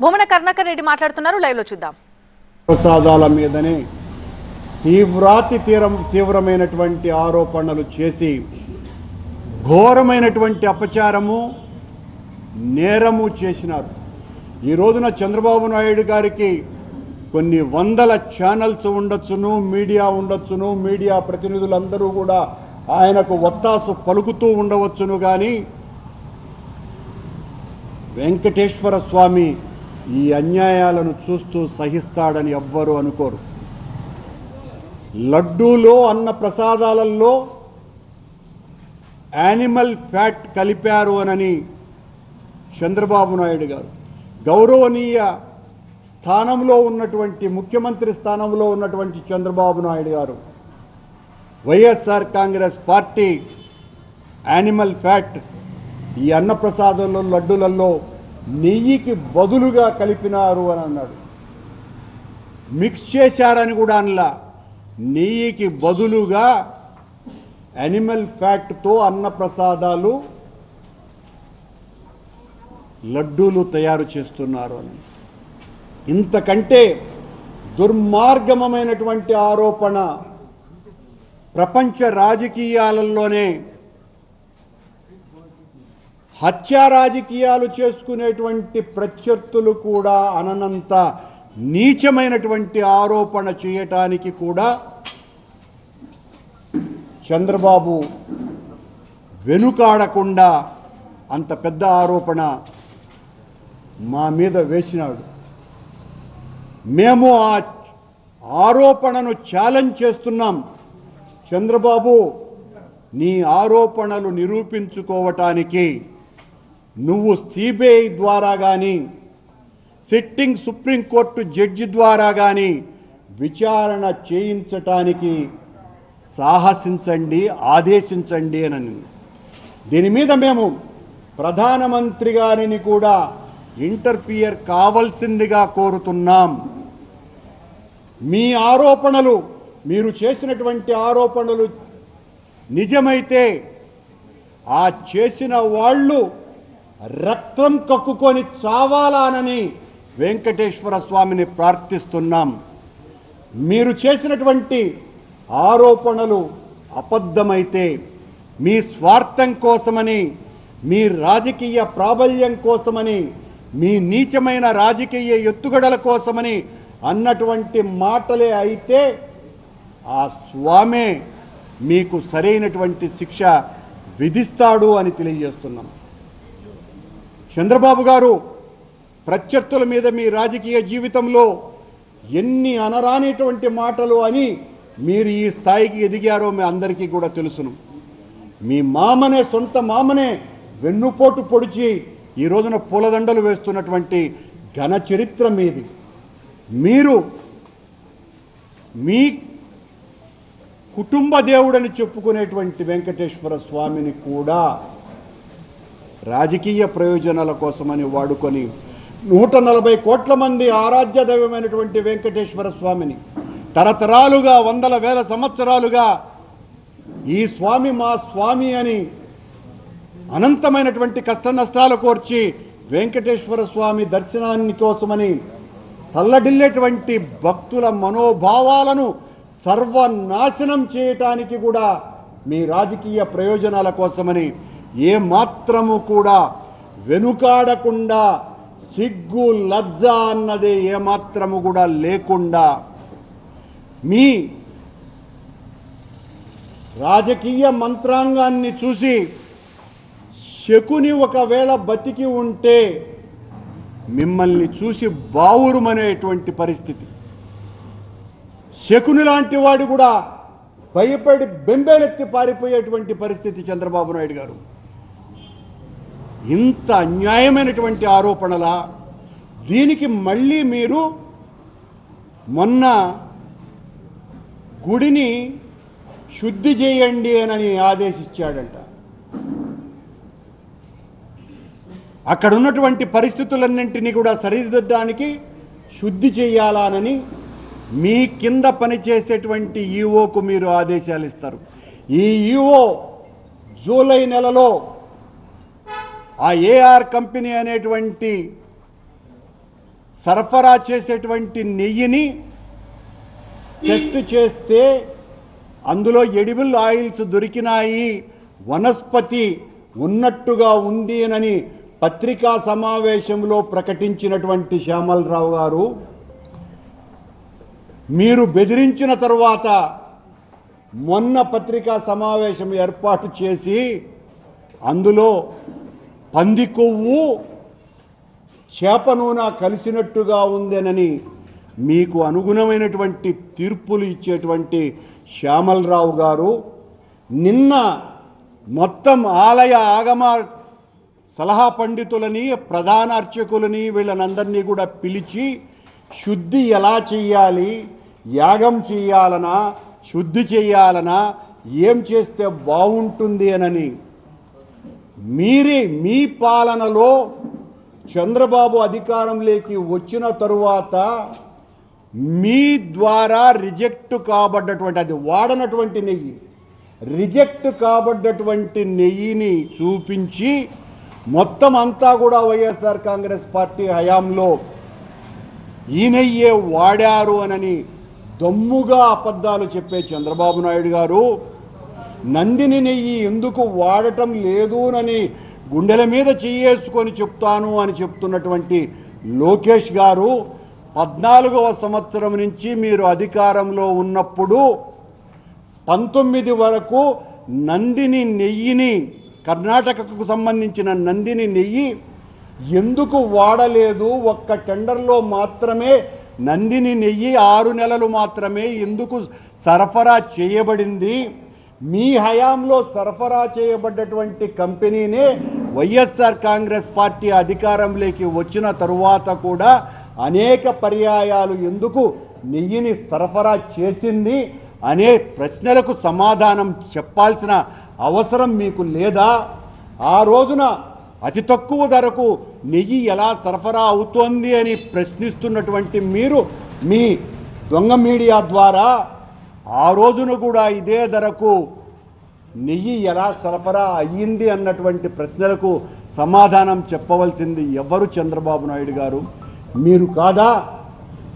భూమన కర్ణాకర్ రెడ్డి మాట్లాడుతున్నారు. లైవ్లో చూద్దాం. ప్రసాదాల మీదనే తీవ్రాతి తీరం తీవ్రమైనటువంటి ఆరోపణలు చేసి ఘోరమైనటువంటి అపచారము నేరము చేసినారు. ఈ రోజున చంద్రబాబు నాయుడు గారికి కొన్ని వందల ఛానల్స్ ఉండొచ్చును మీడియా ఉండొచ్చును మీడియా ప్రతినిధులందరూ కూడా ఆయనకు వత్తాసు పలుకుతూ ఉండవచ్చును కానీ వెంకటేశ్వర స్వామి ఈ అన్యాయాలను చూస్తూ సహిస్తాడని ఎవ్వరూ అనుకోరు. లడ్డూలో అన్న ప్రసాదాలలో యానిమల్ ఫ్యాట్ కలిపారు అనని చంద్రబాబు నాయుడు గారు. గౌరవనీయ స్థానంలో ఉన్నటువంటి ముఖ్యమంత్రి స్థానంలో ఉన్నటువంటి చంద్రబాబు నాయుడు గారు YSR Congress party animal fat ఈ అన్నప్రసాదంలో లడ్డులలో నెయ్యికి బదులుగా కలిపినారు అని అన్నాడు. మిక్స్ చేశారని కూడా అనలా. నెయ్యికి బదులుగా యానిమల్ ఫ్యాట్తో అన్నప్రసాదాలు లడ్డూలు తయారు చేస్తున్నారు అని. ఇంతకంటే దుర్మార్గమైనటువంటి ఆరోపణ ప్రపంచ రాజకీయాలలోనే హత్యా రాజకీయాలు చేసుకునేటువంటి ప్రత్యర్థులు కూడా అననంత నీచమైనటువంటి ఆరోపణ చేయటానికి కూడా చంద్రబాబు వెనుకాడకుండా అంత పెద్ద ఆరోపణ మా మీద వేసినాడు. మేము ఆ ఆరోపణను ఛాలెంజ్ చేస్తున్నాం. చంద్రబాబు నీ ఆరోపణలు నిరూపించుకోవటానికి నువ్వు సిబిఐ ద్వారా కానీ సిట్టింగ్ సుప్రీంకోర్టు జడ్జి ద్వారా కానీ విచారణ చేయించటానికి సాహసించండి ఆదేశించండి అని దీని మీద మేము ప్రధానమంత్రి గారిని కూడా ఇంటర్ఫియర్ కావాల్సిందిగా కోరుతున్నాం. మీ ఆరోపణలు మీరు చేసినటువంటి ఆరోపణలు నిజమైతే ఆ చేసిన వాళ్ళు రక్తం కక్కుకొని చావాలానని వెంకటేశ్వర స్వామిని ప్రార్థిస్తున్నాం. మీరు చేసినటువంటి ఆరోపణలు అబద్ధమైతే మీ స్వార్థం కోసమని మీ రాజకీయ ప్రాబల్యం కోసమని మీ నీచమైన రాజకీయ ఎత్తుగడల కోసమని అన్నటువంటి మాటలే అయితే ఆ స్వామే మీకు సరైనటువంటి శిక్ష విధిస్తాడు అని తెలియజేస్తున్నాం. చంద్రబాబు గారు ప్రత్యర్థుల మీద మీ రాజకీయ జీవితంలో ఎన్ని అనరానిటువంటి మాటలు అని మీరు ఈ స్థాయికి ఎదిగారో మీ అందరికీ కూడా తెలుసును. మీ మామనే సొంత మామనే వెన్నుపోటు పొడిచి ఈ రోజున పూలదండలు వేస్తున్నటువంటి ఘన చరిత్ర మీది. మీరు మీ కుటుంబ దేవుడని చెప్పుకునేటువంటి వెంకటేశ్వర స్వామిని కూడా రాజకీయ ప్రయోజనాల కోసమని వాడుకొని నూట నలభై కోట్ల మంది ఆరాధ్య దైవమైనటువంటి వెంకటేశ్వర స్వామిని తరతరాలుగా వందల వేల సంవత్సరాలుగా ఈ స్వామి మా స్వామి అని అనంతమైనటువంటి కష్ట నష్టాలు కోర్చి వెంకటేశ్వర స్వామి దర్శనాన్ని కోసమని తల్లడిల్లేటువంటి భక్తుల మనోభావాలను సర్వనాశనం చేయటానికి కూడా మీ రాజకీయ ప్రయోజనాల కోసమని ఏ మాత్రము కూడా వెనుకాడకుండా సిగ్గు లజ్జ అన్నది ఏమాత్రము కూడా లేకుండా మీ రాజకీయ మంత్రాంగాన్ని చూసి శకుని ఒకవేళ బతికి ఉంటే మిమ్మల్ని చూసి బావురుమనేటువంటి పరిస్థితి. శకుని లాంటి వాడు కూడా భయపడి బెంబేలెత్తి పారిపోయేటువంటి పరిస్థితి చంద్రబాబు నాయుడు గారు. ఇంత అన్యాయమైనటువంటి ఆరోపణలా దీనికి మళ్ళీ మీరు మొన్న గుడిని శుద్ధి చేయండి అని ఆదేశించాడంట. అక్కడ ఉన్నటువంటి పరిస్థితులన్నింటినీ కూడా సరిదిద్దడానికి శుద్ధి చేయాలానని మీ కింద పనిచేసేటువంటి ఈఓకు మీరు ఆదేశాలు ఇస్తారు ఈ ఈఓ జూలై నెలలో ఆ ఏఆర్ కంపెనీ అనేటువంటి సరఫరా చేసేటువంటి నెయ్యిని టెస్ట్ చేస్తే అందులో ఎడిబుల్ ఆయిల్స్ దొరికినాయి. వనస్పతి ఉన్నట్టుగా ఉంది అని పత్రికా సమావేశంలో ప్రకటించినటువంటి శ్యామలరావు గారు మీరు బెదిరించిన తరువాత మొన్న పత్రికా సమావేశం ఏర్పాటు చేసి అందులో పంది కొవ్వు చేప నూనె కలిసినట్టుగా ఉందేనని మీకు అనుగుణమైనటువంటి తీర్పులు ఇచ్చేటువంటి శ్యామలరావు గారు నిన్న మొత్తం ఆలయ ఆగమ సలహా పండితులని ప్రధాన అర్చకులని వీళ్ళనందరినీ కూడా పిలిచి శుద్ధి ఎలా చేయాలి యాగం చేయాలనా శుద్ధి చేయాలనా ఏం చేస్తే బాగుంటుంది అనని మీరే మీ పాలనలో చంద్రబాబు అధికారంలోకి వచ్చిన తరువాత మీ ద్వారా రిజెక్ట్ కాబడ్డటువంటి అది వాడనటువంటి నెయ్యి రిజెక్ట్ కాబడ్డటువంటి నెయ్యిని చూపించి మొత్తం అంతా కూడా వైఎస్ఆర్ కాంగ్రెస్ పార్టీ హయాంలో ఈ నెయ్యే వాడారు అనని దమ్ముగా అబద్ధాలు చెప్పే చంద్రబాబు నాయుడు గారు నందిని నెయ్యి ఎందుకు వాడటం లేదునని గుండెల మీద చెయ్యేసుకొని చెప్తాను అని చెప్తున్నటువంటి లోకేష్ గారు పద్నాలుగవ సంవత్సరం నుంచి మీరు అధికారంలో ఉన్నప్పుడు పంతొమ్మిది వరకు నందిని నెయ్యిని కర్ణాటకకు సంబంధించిన నందిని నెయ్యి ఎందుకు వాడలేదు? ఒక్క టెండర్లో మాత్రమే నందిని నెయ్యి ఆరు నెలలు మాత్రమే ఎందుకు సరఫరా చేయబడింది? మీ హయాంలో సరఫరా చేయబడ్డటువంటి కంపెనీనే వైఎస్ఆర్ కాంగ్రెస్ పార్టీ అధికారంలోకి వచ్చిన తరువాత కూడా అనేక పర్యాయాలు ఎందుకు నెయ్యిని సరఫరా చేసింది అనే ప్రశ్నలకు సమాధానం చెప్పాల్సిన అవసరం మీకు లేదా? ఆ రోజున అతి తక్కువ ధరకు నెయ్యి ఎలా సరఫరా అవుతోంది అని ప్రశ్నిస్తున్నటువంటి మీరు మీ దొంగ మీడియా ద్వారా ఆ రోజున కూడా ఇదే ధరకు నెయ్యి ఎలా సరఫరా అయ్యింది అన్నటువంటి ప్రశ్నలకు సమాధానం చెప్పవలసింది ఎవరు చంద్రబాబు నాయుడు గారు. మీరు కాదా?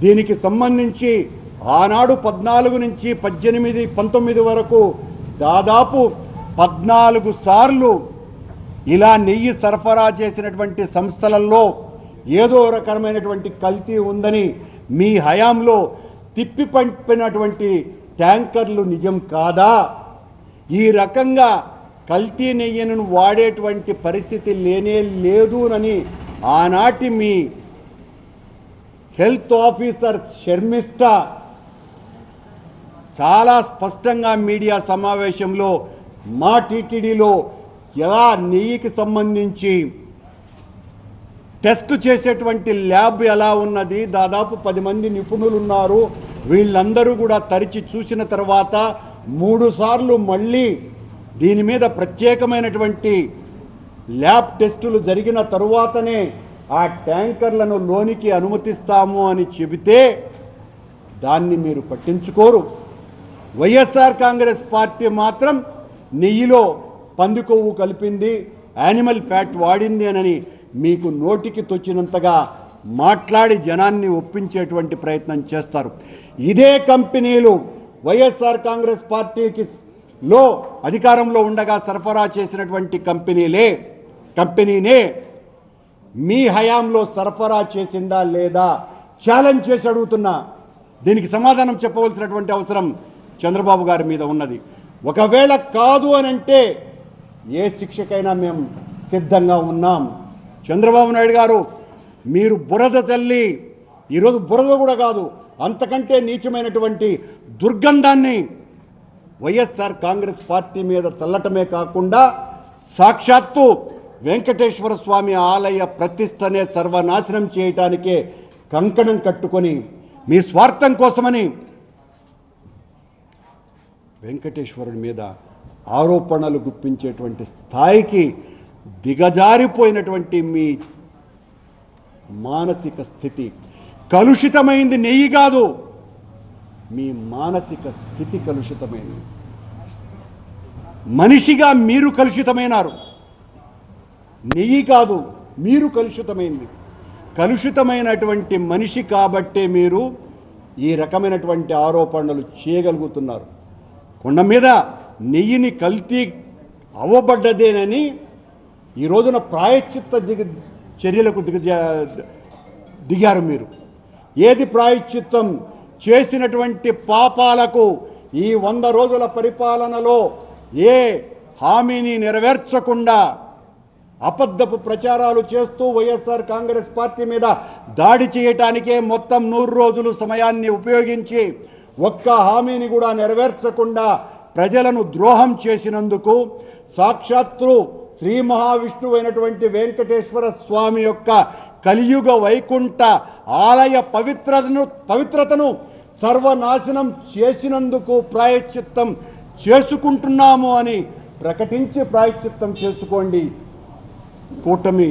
దీనికి సంబంధించి ఆనాడు పద్నాలుగు నుంచి పద్దెనిమిది పంతొమ్మిది వరకు దాదాపు పద్నాలుగు సార్లు ఇలా నెయ్యి సరఫరా చేసినటువంటి సంస్థలలో ఏదో రకమైనటువంటి కల్తీ ఉందని మీ హయాంలో తిప్పి పంపినటువంటి ట్యాంకర్లు నిజం కాదా? ఈ రకంగా కల్తీ నెయ్యను వాడేటువంటి పరిస్థితి లేనే లేదునని ఆనాటి మీ హెల్త్ ఆఫీసర్ శర్మిష్ట చాలా స్పష్టంగా మీడియా సమావేశంలో మా టీటీడీలో ఎలా నెయ్యికి సంబంధించి టెస్ట్ చేసేటువంటి ల్యాబ్ ఎలా ఉన్నది? దాదాపు పది మంది నిపుణులు ఉన్నారు వీళ్ళందరూ కూడా తరిచి చూసిన తర్వాత మూడు సార్లు మళ్ళీ దీని మీద ప్రత్యేకమైనటువంటి ల్యాబ్ టెస్టులు జరిగిన తరువాతనే ఆ ట్యాంకర్లను లోనికి అనుమతిస్తాము అని చెబితే దాన్ని మీరు పట్టించుకోరు. వైఎస్ఆర్ కాంగ్రెస్ పార్టీ మాత్రం నెయ్యిలో పంది కొవ్వు కలిపింది యానిమల్ ఫ్యాట్ వాడింది అని మీకు నోటికి తొచ్చినంతగా మాట్లాడి జనాన్ని ఒప్పించేటువంటి ప్రయత్నం చేస్తారు. ఇదే కంపెనీలు వైఎస్ఆర్ కాంగ్రెస్ పార్టీకి లో అధికారంలో ఉండగా సరఫరా చేసినటువంటి కంపెనీలే కంపెనీనే మీ హయాంలో సరఫరా చేసిందా లేదా ఛాలెంజ్ చేసి అడుగుతున్నా. దీనికి సమాధానం చెప్పవలసినటువంటి అవసరం చంద్రబాబు గారి మీద ఉన్నది. ఒకవేళ కాదు అని అంటే ఏ శిక్షకైనా మేము సిద్ధంగా ఉన్నాం. చంద్రబాబు నాయుడు గారు మీరు బురద చల్లి ఈరోజు బురద కూడా కాదు అంతకంటే నీచమైనటువంటి దుర్గంధాన్ని వైఎస్ఆర్ కాంగ్రెస్ పార్టీ మీద చల్లటమే కాకుండా సాక్షాత్తు వెంకటేశ్వర స్వామి ఆలయ ప్రతిష్టనే సర్వనాశనం చేయటానికే కంకణం కట్టుకొని మీ స్వార్థం కోసమని వెంకటేశ్వరుడి మీద ఆరోపణలు గుప్పించేటువంటి స్థాయికి దిగజారిపోయినటువంటి మీ మానసిక స్థితి కలుషితమైంది నెయ్యి కాదు. మీ మానసిక స్థితి కలుషితమైంది. మనిషిగా మీరు కలుషితమైనారు. నెయ్యి కాదు మీరు కలుషితమైంది. కలుషితమైనటువంటి మనిషి కాబట్టే మీరు ఈ రకమైనటువంటి ఆరోపణలు చేయగలుగుతున్నారు. కొండ మీద నెయ్యిని కల్తీ అవ్వబడ్డదేనని ఈ రోజున ప్రాయశ్చిత్త దిగ చర్యలకు దిగజా దిగారు మీరు. ఏది ప్రాయశ్చిత్తం చేసినటువంటి పాపాలకు ఈ వంద రోజుల పరిపాలనలో ఏ హామీని నెరవేర్చకుండా అబద్ధపు ప్రచారాలు చేస్తూ వైఎస్ఆర్ కాంగ్రెస్ పార్టీ మీద దాడి చేయటానికే మొత్తం నూరు రోజులు సమయాన్ని ఉపయోగించి ఒక్క హామీని కూడా నెరవేర్చకుండా ప్రజలను ద్రోహం చేసినందుకు సాక్షాత్తు శ్రీ మహావిష్ణువు అయినటువంటి వెంకటేశ్వర స్వామి యొక్క కలియుగ వైకుంఠ ఆలయ పవిత్రతను పవిత్రతను సర్వనాశనం చేసినందుకు ప్రాయశ్చిత్తం చేసుకుంటున్నాము అని ప్రకటించి ప్రాయశ్చిత్తం చేసుకోండి. కూటమి